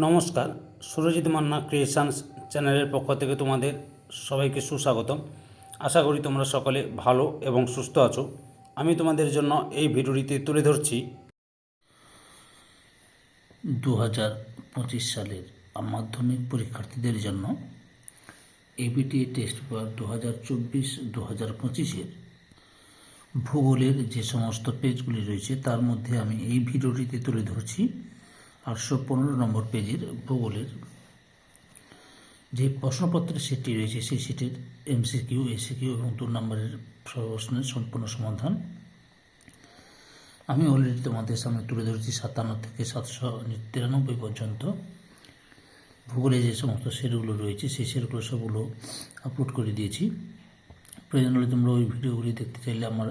নমস্কার, সুরজিৎ মান্না ক্রিয়েশনস চ্যানেলের পক্ষ থেকে তোমাদের সবাইকে সুস্বাগতম। আশা করি তোমরা সকলে ভালো এবং সুস্থ আছো। আমি তোমাদের জন্য এই ভিডিওটিতে তুলে ধরছি দু হাজার পঁচিশ সালের মাধ্যমিক পরীক্ষার্থীদের জন্য এবিটি টেস্ট পেপার দু হাজার চব্বিশ দু হাজার পঁচিশের। ভূগোলের যে সমস্ত পেজগুলি রয়েছে, তার মধ্যে আমি এই ভিডিওটিতে তুলে ধরছি। আটশো পনেরো নম্বর পেজের ভূগোলের যে প্রশ্নপত্রের সেটটি রয়েছে, সেই সেটের এমসিকিউ এসিকিউ এবং দু নম্বরের প্রশ্নের সম্পূর্ণ সমাধান আমি অলরেডি তোমাদের সামনে তুলে ধরেছি সাতান্ন থেকে সাতশো তিরানব্বই পর্যন্ত। ভূগোলে যে সমস্ত সেটগুলো রয়েছে, সেই সেটগুলো সবগুলো আপলোড করে দিয়েছি। প্রয়োজন হলে তোমরা ওই ভিডিওগুলি দেখতে চাইলে আমার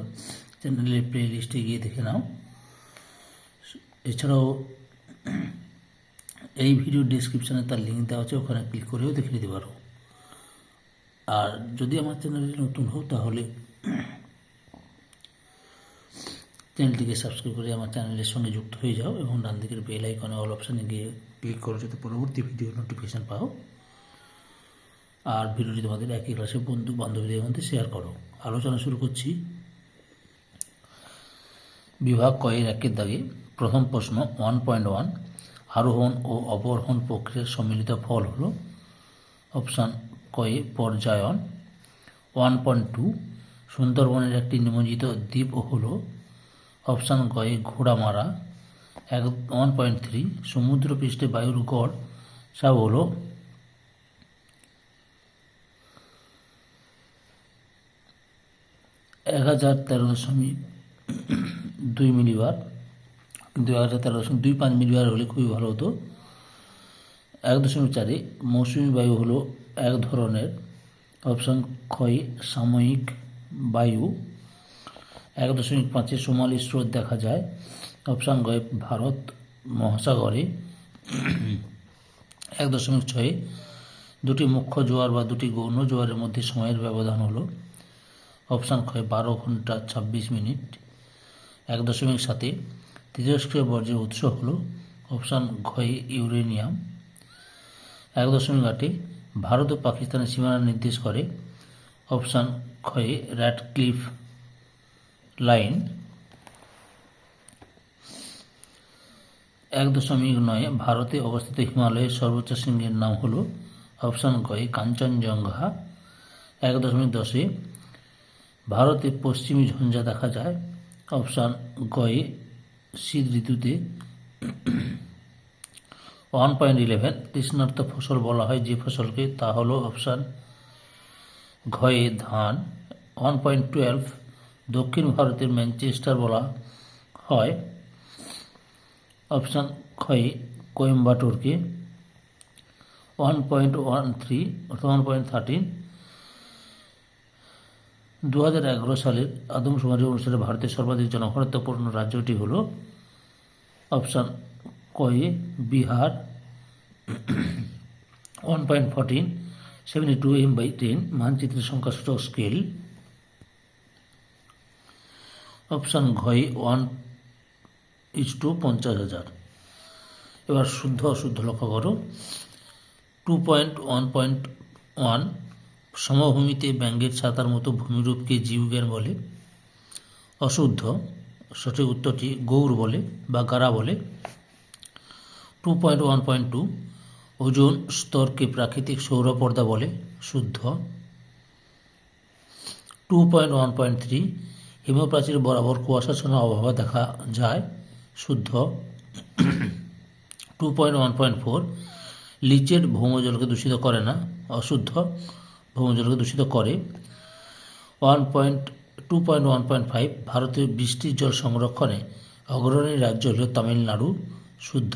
চ্যানেলের প্লে লিস্টে গিয়ে দেখে নাও। এছাড়াও এই ভিডিও ডিসক্রিপশানে তার লিঙ্ক দেওয়া আছে, ওখানে ক্লিক করেও দেখে নিতে পারো। আর যদি আমার চ্যানেলে নতুন হও তাহলে চ্যানেলটিকে সাবস্ক্রাইব করে আমার চ্যানেলের সঙ্গে যুক্ত হয়ে যাও এবং ডান দিকের বেল আইকনে অল অপশানে গিয়ে ক্লিক করো, যাতে পরবর্তী ভিডিও নোটিফিকেশান পাও। আর ভিডিওটি তোমাদের একই ক্লাসে বন্ধু বান্ধবীদের মধ্যে শেয়ার করো। আলোচনা শুরু করছি। বিভাগ কয়ের একের দাগে প্রথম প্রশ্ন ওয়ান পয়েন্ট ওয়ান আরোহণ ও অবরোহণ প্রক্রিয়ার সম্মিলিত ফল হলো অপশান কয়ে পর্যায়ন। ওয়ান পয়েন্ট টু সুন্দরবনের একটি নিমজ্জিত দ্বীপ হল অপশান গয়ে ঘোড়ামারা। এক ওয়ান পয়েন্ট থ্রি সমুদ্রপৃষ্ঠে বায়ুর গড় সব হল এক হাজার তেরো দশমিক দুই মিলিবার। কিন্তু হাজার তেরো দশমিক দুই পাঁচ মিলিবার হলে খুবই ভালো হতো। এক দশমিক চারে মৌসুমি বায়ু হলো এক ধরনের অপশান ক্ষয় সাময়িক বায়ু। এক দশমিক পাঁচে সোমালি স্রোত দেখা যায়। অপশান গয়ে ভারত মহাসাগরে। এক দশমিক ছয়ে দুটি মুখ্য জোয়ার বা দুটি গৌণ জোয়ারের মধ্যে সময়ের ব্যবধান হলো। অপশান ক্ষয় বারো ঘণ্টা ছাব্বিশ মিনিট। এক দশমিক সাতে তেজস্ক্রিয় বর্জ্যের উৎস হল অপশান ঘয়ে ইউরেনিয়াম। এক দশমিক আটে ভারত ও পাকিস্তানের সীমানা নির্দেশ করে অপশান ক্ষয়ে র্যাডক্লিফ লাইন। এক দশমিক নয় ভারতে অবস্থিত হিমালয়ের সর্বোচ্চ শৃঙ্গের নাম হল অপশান গয়ে কাঞ্চনজঙ্ঘা। এক দশমিক দশে ভারতে পশ্চিমী ঝঞ্ঝা দেখা যায়। অপশান গয়ে শীত ঋতুতে ওয়ান পয়েন্ট ইলেভেন তৃষ্ণার্ত ফসল বলা হয় যে ফসলকে, তা হলো অপশান ঘয়ে ধান। ওয়ান পয়েন্ট টুয়েলভ দক্ষিণ ভারতের ম্যানচেস্টার বলা হয়। অপশান ক্ষয়ে কোয়েম্বাটোরকে। ওয়ান পয়েন্ট ওয়ান থ্রি অর্থাৎ ওয়ান পয়েন্ট থার্টিন দু হাজার এগারো সালের আদমশুমারি অনুসারে ভারতের সর্বাধিক জনঘনত্বপূর্ণ রাজ্যটি হল অপশান কয়ে Bihar one point fourteen seventy two M by ten, মানচিত্রের সংখ্যাসূচক স্কেল। অপশান ঘয়ে ওয়ান ইজ টু পঞ্চাশ হাজার। এবার শুদ্ধ অশুদ্ধ লক্ষ্য করো। Two point, one point one সমভূমিতে ব্যাঙ্গের ছাতার মতো ভূমিরূপকে জীবজ্ঞান বলে, অশুদ্ধ, সঠিক উত্তরটি গৌর বলে বা গারা বলে। Two point one point two ওজন স্তরকে প্রাকৃতিক সৌরপর্দা বলে, শুদ্ধ। Two point one point three হিমপ্রাচীর বরাবর কুয়াশাচ্ছন্ন আবহাওয়া দেখা যায়, শুদ্ধ। Two point one point four লিচের ভৌমজলকে দূষিত করে না, অশুদ্ধ। ভৌমজলকে দূষিত করে। One point two point one point five ভারতের বৃষ্টির জল সংরক্ষণে অগ্রণী রাজ্য হল তামিলনাড়ু, শুদ্ধ।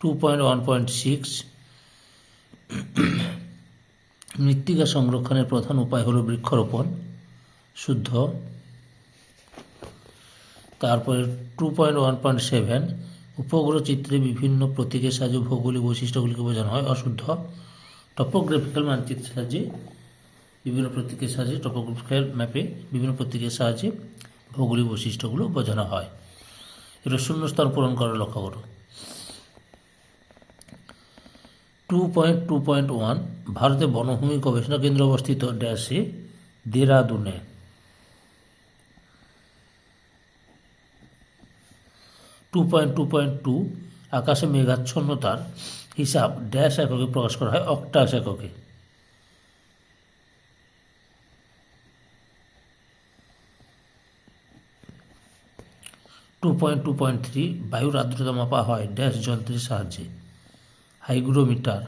Two point one point six মৃত্তিকা সংরক্ষণের প্রধান উপায় হল বৃক্ষরোপণ, শুদ্ধ। তারপরে two point one point seven উপগ্রহ চিত্রে বিভিন্ন প্রতীকের সাহায্যে ভৌগোলিক বৈশিষ্ট্যগুলিকে বোঝানো হয়, অশুদ্ধ। টপোগ্রাফিক্যাল মানচিত্রের সাহায্যে বিভিন্ন প্রতীকের সাহায্যে টপোগ্রাফিক্যাল ম্যাপে বিভিন্ন প্রতীকের সাহায্যে ভৌগোলিক বৈশিষ্ট্যগুলো বোঝানো হয় এটা শূন্যস্থান পূরণ করার লক্ষ্য করো two point two point one ভারতে বনভূমি গবেষণা কেন্দ্র অবস্থিত ড্যাশে দেরাদুনে two point two point two আকাশে মেঘাচ্ছন্নতার হিসাব ড্যাশ এককে প্রকাশ করা হয় অক্টাস এককে। Two point two point three বায়ুর আর্দ্রতা মাপা হয় ড্যাশ যন্ত্রের সাহায্যে। Hygrometer.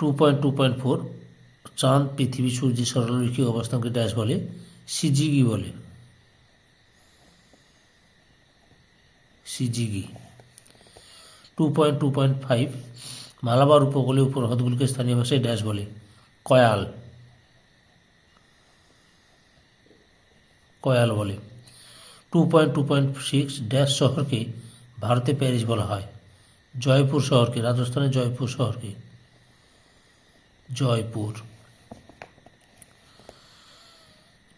Two point two point four চাঁদ, পৃথিবী সূর্যের সরলরৈখিক অবস্থানকে ড্যাশ বলে সিজিগি বলে। Syzygy. Two point two point five Malabar উপকূলীয় উপহ্রদগুলিকে স্থানীয় ভাষায় ড্যাশ বলে, কয়াল। কয়াল বলে। Two point two point six dash শহরকে ভারতে প্যারিস বলা হয়। জয়পুর শহরকে, রাজস্থানের জয়পুর শহরকে। Jaipur.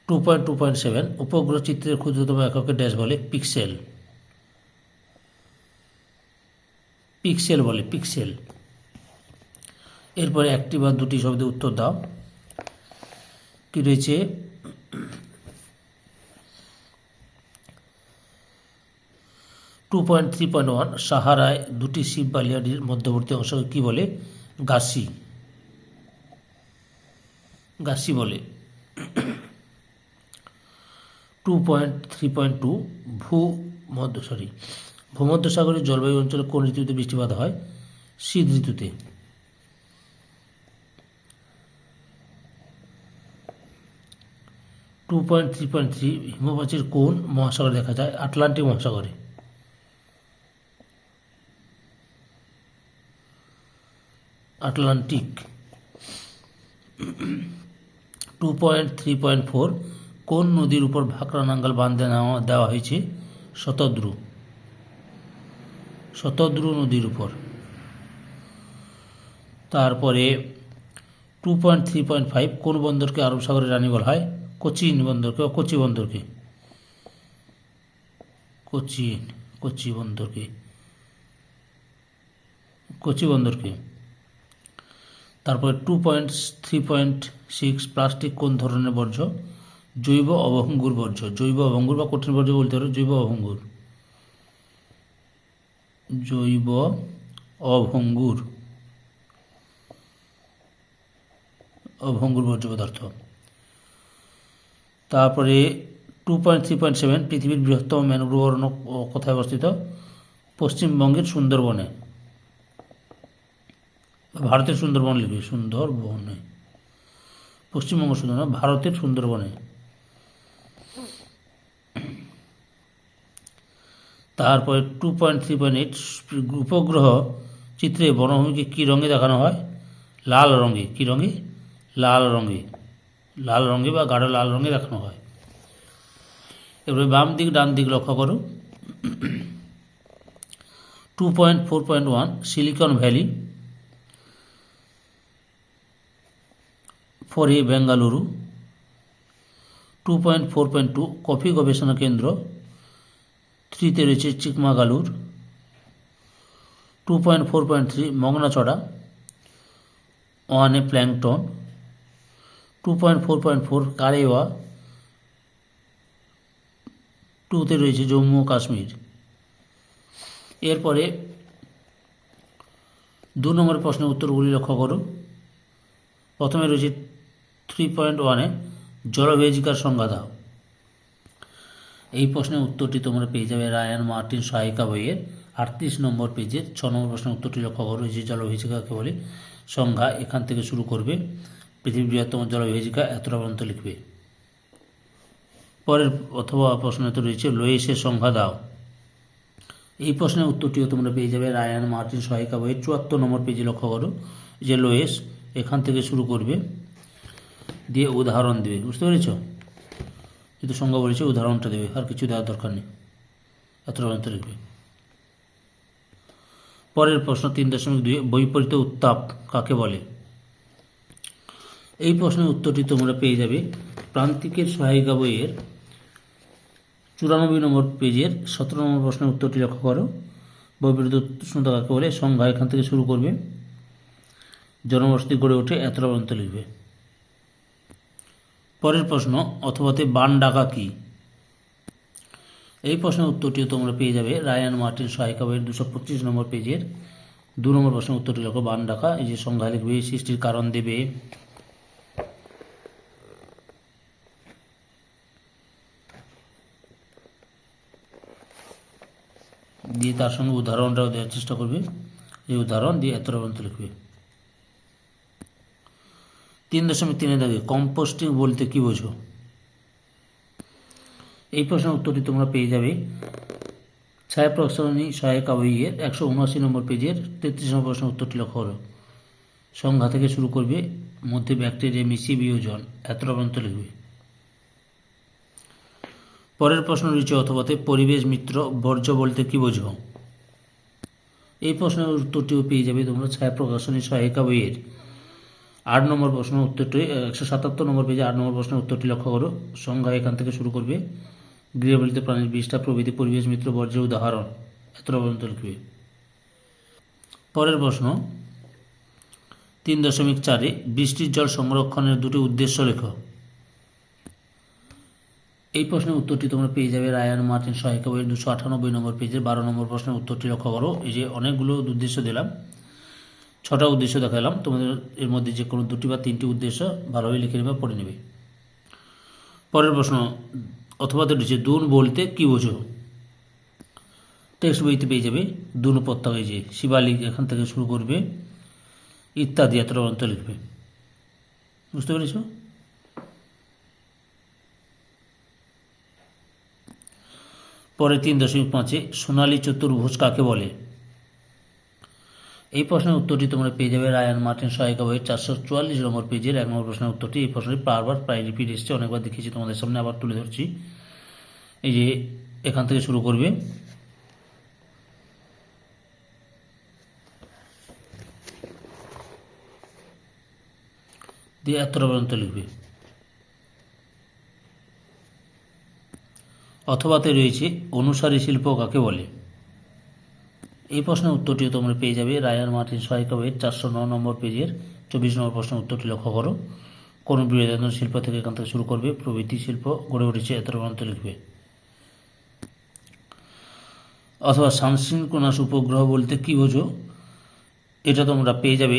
Two point two point seven উপগ্রহ চিত্রের ক্ষুদ্রতম এককে ড্যাশ বলে পিক্সেল পিক্সেল বলে, পিক্সেল। এরপরে একটি বা দুটি শব্দে উত্তর দাও। কি রয়েছে? Two point three point one সাহারায় দুটি শিব বালিয়াডির মধ্যবর্তী অংশকে কী বলে? গাসি গাসি বলে। Two point three point two ভূ মধ্য সরি ভূমধ্যসাগরের জলবায়ু অঞ্চলে কোন ঋতুতে বৃষ্টিপাত হয়? শীত ঋতুতে। Two point three point three হিমবাচের কোন মহাসাগরে দেখা যায়? আটলান্টিক মহাসাগরে। Atlantic. Two point three point four কোন নদীর উপর ভাকরা নাঙ্গাল বাঁধে দেওয়া হয়েছে? শতদ্রু। শতদ্রু নদীর উপর। তারপরে two point three point five কোন বন্দরকে আরব সাগরের রানী বলা হয়? কোচিন বন্দরকে, কোচি বন্দরকে। কোচিন, কোচি বন্দরকে। কোচি বন্দরকে। তারপরে two point three point six plastic কোন ধরনের বর্জ্য? জৈব অবহঙ্গুর বর্জ্য। জৈব অবঙ্গুর বা কঠিন বর্জ্য বলতে পারো, জৈব অবহঙ্গুর। জৈব অভঙ্গুর। অভঙ্গুর বর্জ্য পদার্থ। তারপরে two point three point seven পৃথিবীর বৃহত্তম ম্যানগ্রোভ অরণ্য কোথায় অবস্থিত? পশ্চিমবঙ্গের সুন্দরবনে। ভারতের সুন্দরবন লিখবে সুন্দরবনে। পশ্চিমবঙ্গ সুন্দরবন, ভারতের সুন্দরবনে। তারপরে two point three point eight উপগ্রহ চিত্রে বনভূমিকে কী রঙে দেখানো হয়? লাল রঙে। কী রঙে? লাল রঙে। লাল রঙে বা গাঢ় লাল রঙে দেখানো হয়। এবারে বাম দিক, ডান দিক লক্ষ্য করো। Two point four point one silicon valley four A Bengaluru two point four point two coffee গবেষণা কেন্দ্র থ্রিতে রয়েছে Chikmagalur, two point four point three মগনাচড়া ওয়ানে plankton, two point four point four কারেওয়া, টুতে রয়েছে জম্মু ও কাশ্মীর। এরপরে দু নম্বর প্রশ্নের উত্তরগুলি লক্ষ্য করো। প্রথমে রয়েছে থ্রি পয়েন্ট ওয়ানে জলভেজিকার সংজ্ঞা দাও এই প্রশ্নের উত্তরটি তোমরা পেয়ে যাবে রায়ান মার্টিন সহায়িকা বইয়ের আটত্রিশ নম্বর পেজের ছ নম্বর প্রশ্নের উত্তরটি লক্ষ্য করো, যে জলভেজিকাকে বলে সংজ্ঞা এখান থেকে শুরু করবে। পৃথিবীর বৃহত্তম জলভেজিকা এতটা পর্যন্ত লিখবে। পরের অথবা প্রশ্নতে রয়েছে, লোয়েসের সংজ্ঞা দাও। এই প্রশ্নের উত্তরটিও তোমরা পেয়ে যাবে রায়ান মার্টিন সহায়িকা বইয়ের চুয়াত্তর নম্বর পেজে লক্ষ্য করো, যে লোয়েস এখান থেকে শুরু করবে, দিয়ে উদাহরণ দেবে। বুঝতে পেরেছ? যেহেতু সংজ্ঞা বলেছে উদাহরণটা দেবে, আর কিছু দেওয়ার দরকার নেই। এতটা পর্যন্ত লিখবে। পরের প্রশ্ন তিন দশমিক দুই বৈপরীত উত্তাপ কাকে বলে? এই প্রশ্নের উত্তরটি তোমরা পেয়ে যাবে প্রান্তিকের সহায়িকা বইয়ের চুরানব্বই নম্বর পেজের সতেরো নম্বর প্রশ্নের উত্তরটি লক্ষ্য করো। বৈপরীত উষ্ণতা কাকে বলে? সংজ্ঞা এখান থেকে শুরু করবে। জনবসতি গড়ে ওঠে, এতটা পর্যন্ত লিখবে। পরের প্রশ্ন অথবাতে বান ডাকা কি? এই প্রশ্নের উত্তরটিও তোমরা পেয়ে যাবে রায়ান মার্টিন সহায়িকা বইয়ের দুশো পঁচিশ নম্বর পেজের দু নম্বর প্রশ্নের উত্তরটি লক্ষ্য বান ডাকা। এই যে সংজ্ঞা লিখবে সৃষ্টির কারণ দেবে। দিয়ে তার সঙ্গে উদাহরণটাও দেওয়ার চেষ্টা করবে। এই উদাহরণ দিয়ে এত লিখবে। তিন দশমিক তিনে দাগে কম্পোস্টিং বলতে কি বোঝো? এই প্রশ্নের উত্তরটি তোমরা পেয়ে যাবে। ছায়া প্রকাশনী সহায়িকা বইয়ের একশো উনআশি নম্বর পেজের তেত্রিশ নম্বর প্রশ্নের উত্তরটি লক্ষ্য করো। সংজ্ঞা থেকে শুরু করবে, মধ্যে ব্যাকটেরিয়া মিশিয়ে বিয়োজন, এত পর্যন্ত লিখবে। পরের প্রশ্ন রয়েছে, অথবাতে পরিবেশ মিত্র বর্জ্য বলতে কি বোঝো? এই প্রশ্নের উত্তরটিও পেয়ে যাবে তোমরা ছায়া প্রকাশনী সহায়িকা বইয়ের আট নম্বর প্রশ্ন উত্তরটি একশো সাতাত্তর নম্বর পেজে আট নম্বর প্রশ্নের উত্তরটি লক্ষ্য করো। সংজ্ঞা এখান থেকে শুরু করবে। গৃহপালিত প্রাণীর বিষ্ঠা প্রভৃতি পরিবেশ, মিত্র, বর্জ্যের উদাহরণ। এতটা পর্যন্ত লিখবে। পরের প্রশ্ন, তিন দশমিক চারে বৃষ্টির জল সংরক্ষণের দুটি উদ্দেশ্য লেখ। এই প্রশ্নের উত্তরটি তোমরা পেয়ে যাবে রায়ান মার্টিন সহায়িকা বইয়ের দুশো আটানব্বই নম্বর পেজের বারো নম্বর প্রশ্নের উত্তরটি লক্ষ্য করো। এই যে অনেকগুলো উদ্দেশ্য দিলাম। ছটা উদ্দেশ্য দেখালাম। তোমাদের এর মধ্যে যে কোনো দুটি বা তিনটি উদ্দেশ্য ভালোভাবে লিখে নেবে, পড়ে নেবে। পরের প্রশ্ন, অথবা রয়েছে দুন বলতে কি বোঝো? টেক্সট বইতে পেয়ে যাবে, দুন এই যে শিবালিক এখান থেকে শুরু করবে, ইত্যাদি এতটা অন্ত লিখবে। বুঝতে পেরেছ? পরে তিন দশমিক পাঁচে সোনালী চতুর্ভুজ কাকে বলে? এই প্রশ্নের উত্তরটি তোমরা পেয়ে যাবে রায়ান মার্টিন সহায়িকা বইয়ের চারশো চুয়াল্লিশ নম্বর পেজের এক নম্বর প্রশ্নের উত্তরটি এই প্রশ্নটি বারবার প্রায় রিপিট এসছে, অনেকবার দেখিয়েছি, তোমাদের সামনে আবার তুলে ধরছি। এই যে এখান থেকে শুরু করবে। দিয়ে এতটা পর্যন্ত লিখবে। অথবাতে রয়েছে, অনুসারী শিল্প কাকে বলে? এই প্রশ্নের উত্তরটিও তোমরা পেয়ে যাবে রায়ান মার্টিন সহায়িকা বইয়ের চারশো ন নম্বর পেজের চব্বিশ নম্বর প্রশ্নের উত্তরটি লক্ষ্য করো। কোন বৃহদায়তন শিল্প থেকে এখান থেকে শুরু করবে? প্রভৃতি শিল্প গড়ে উঠেছে এত পর্যন্ত লিখবে। অথবা সানসিনকোনাস উপগ্রহ বলতে কি বোঝো? এটা তোমরা পেয়ে যাবে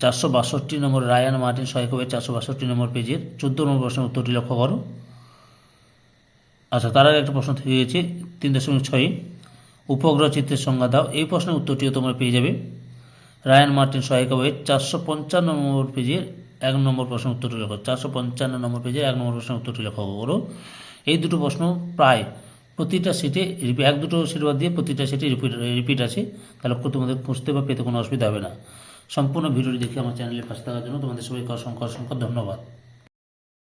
চারশো বাষট্টি নম্বর রায়ান মার্টিন সহায়িকা বইয়ের চারশো বাষট্টি নম্বর পেজের চোদ্দ নম্বর প্রশ্নের উত্তরটি লক্ষ্য করো। আচ্ছা তার আগে একটা প্রশ্ন থেকে গেছে, তিন দশমিক ছয়। উপগ্রহ চিত্রের সংজ্ঞা দাও। এই প্রশ্নের উত্তরটিও তোমরা পেয়ে যাবে। রায়ান মার্টিন সহায়িকা বইয়ের চারশো পঞ্চান্ন নম্বর পেজের এক নম্বর প্রশ্ন উত্তরটি লেখো। চারশো পঞ্চান্ন নম্বর পেজের এক নম্বর প্রশ্নের উত্তরটি লেখা করো এই দুটো প্রশ্ন প্রায় প্রতিটা সিটে এক দুটো সিট বাদ দিয়ে প্রতিটা সিটে রিপিট রিপিট আছে। তাহলে তোমাদের খুঁজতে বা পেতে কোনো অসুবিধা হবে না। সম্পূর্ণ ভিডিওটি দেখে আমার চ্যানেলে পাশে থাকার জন্য তোমাদের সবাইকে অসংখ্য অসংখ্য ধন্যবাদ।